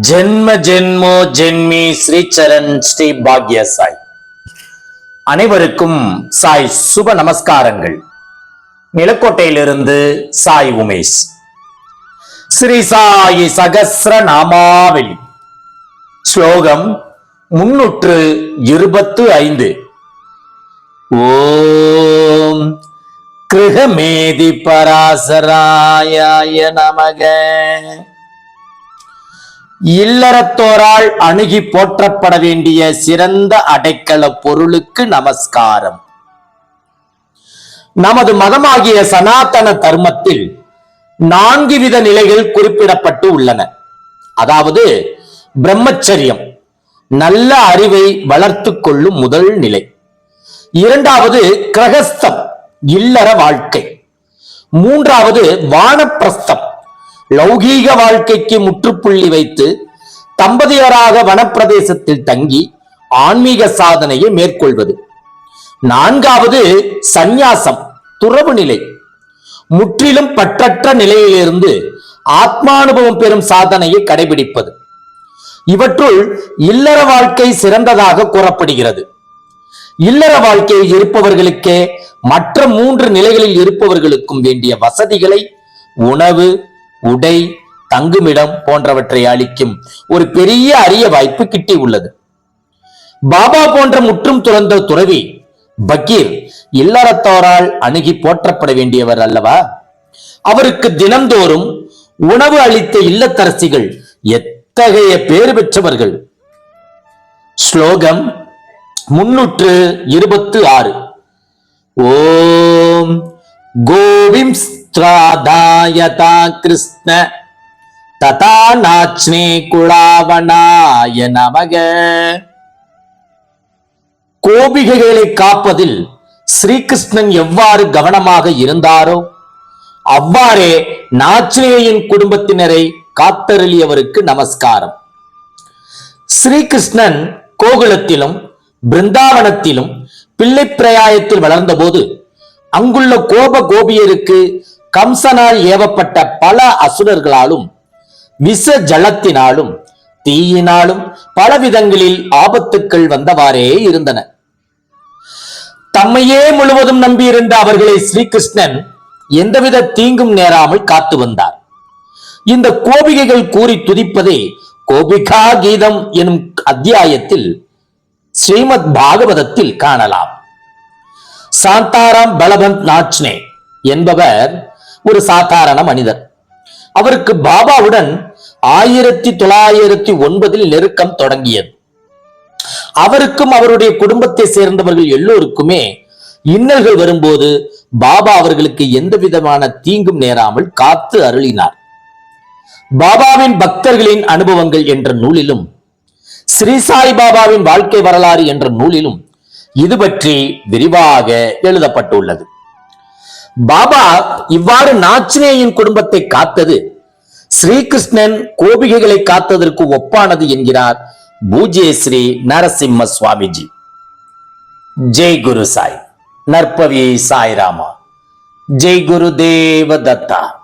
ஜென்ம ஜென்மோ ஜென்மி ஸ்ரீச்சரண் ஸ்ரீ பாக்ய சாய் அனைவருக்கும் சாய் சுப நமஸ்காரங்கள். நிலக்கோட்டையிலிருந்து சாய் உமேஷ். ஸ்ரீ சாயி சகசிர நாமாவளி. ஸ்லோகம் முன்னூற்று இருபத்து ஐந்து. ஓம் கிருகமேதி பராசராய நமக. இல்லறத்தோரால் அணுகி போற்றப்பட வேண்டிய சிறந்த அடைக்கல பொருளுக்கு நமஸ்காரம். நமது மதமாகிய சனாதன தர்மத்தில் நான்கு வித நிலைகள் குறிப்பிடப்பட்டு உள்ளன. அதாவது பிரம்மச்சரியம் நல்ல அறிவை வளர்த்துக் கொள்ளும் முதல் நிலை. இரண்டாவது கிரகஸ்தம் இல்லற வாழ்க்கை. மூன்றாவது வானப்பிரஸ்தம் லௌகீக வாழ்க்கைக்கு முற்றுப்புள்ளி வைத்து தம்பதியராக வனப்பிரதேசத்தில் தங்கி ஆன்மீக சாதனையை மேற்கொள்வது. நான்காவது சந்நியாசம் துறவு நிலை. முற்றிலும் பற்றற்ற நிலையிலிருந்து ஆத்மானுபவம் பெறும் சாதனையை கடைபிடிப்பது. இவற்றுள் இல்லற வாழ்க்கை சிறந்ததாக கூறப்படுகிறது. இல்லற வாழ்க்கையில் இருப்பவர்களுக்கே மற்ற மூன்று நிலைகளில் இருப்பவர்களுக்கும் வேண்டிய வசதிகளை உணவு உடை தங்குமிடம் போன்றவற்றை அளிக்கும் ஒரு பெரிய அரிய வாய்ப்பு கிட்டி உள்ளது. பாபா போன்ற முற்றும் துறந்த துறவி பக்கீர் இல்லறத்தோரால் அணுகி போற்றப்பட வேண்டியவர் அல்லவா? அவருக்கு தினந்தோறும் உணவு அளித்த இல்லத்தரசிகள் எத்தகைய பேர் பெற்றவர்கள்? ஸ்லோகம் முன்னூற்று இருபத்து ஆறு. ஓம் கோவிம்ஸ். ஸ்திராதாயதா கிருஷ்ண ததா நாச்னே குழாவனாய நமக கோபிகைகளை காப்பதில் ஸ்ரீகிருஷ்ணன் எவ்வாறு கவனமாக இருந்தாரோ அவ்வாறே நாச்சினேயின் குடும்பத்தினரை காத்தருளியவருக்கு நமஸ்காரம். ஸ்ரீகிருஷ்ணன் கோகுலத்திலும் பிருந்தாவனத்திலும் பிள்ளை பிரயாயத்தில் வளர்ந்தபோது அங்குள்ள கோப கோபியருக்கு கம்சனால் ஏவப்பட்ட பல அசுரர்களாலும் விச ஜலத்தினாலும் தீயினாலும் பல விதங்களில் ஆபத்துக்கள் வந்தவாறே இருந்தன. தம்மையே முழுவதும் நம்பியிருந்த அவர்களை ஸ்ரீகிருஷ்ணன் எந்தவித தீங்கும் நேராமல் காத்து வந்தார். இந்த கோபிகைகள் கூறி துதிப்பதே கோபிகா கீதம் எனும் அத்தியாயத்தில் ஸ்ரீமத் பாகவதத்தில் காணலாம். சாந்தாராம் பலவந்த் நாச்னே என்பவர் ஒரு சாதாரண மனிதர். அவருக்கு பாபாவுடன் ஆயிரத்தி தொள்ளாயிரத்தி ஒன்பதில் நெருக்கம் தொடங்கியது. அவருக்கும் அவருடைய குடும்பத்தை சேர்ந்தவர்கள் எல்லோருக்குமே இன்னல்கள் வரும்போது பாபா அவர்களுக்கு எந்த விதமான தீங்கும் நேராமல் காத்து அருளினார். பாபாவின் பக்தர்களின் அனுபவங்கள் என்ற நூலிலும் ஸ்ரீ சாய் பாபாவின் வாழ்க்கை வரலாறு என்ற நூலிலும் இது பற்றி விரிவாக எழுதப்பட்டுள்ளது. பாபா இவ்வாறு நாச்சினேயின் குடும்பத்தை காத்தது. ஸ்ரீகிருஷ்ணன் கோபிகைகளை காத்ததற்கு ஒப்பானது என்கிறார் பூஜ்ய ஸ்ரீ நரசிம்ம சுவாமிஜி. ஜெய் குரு சாய். நற்பவி சாய்ராமா. ஜெய் குரு தேவ தத்தா.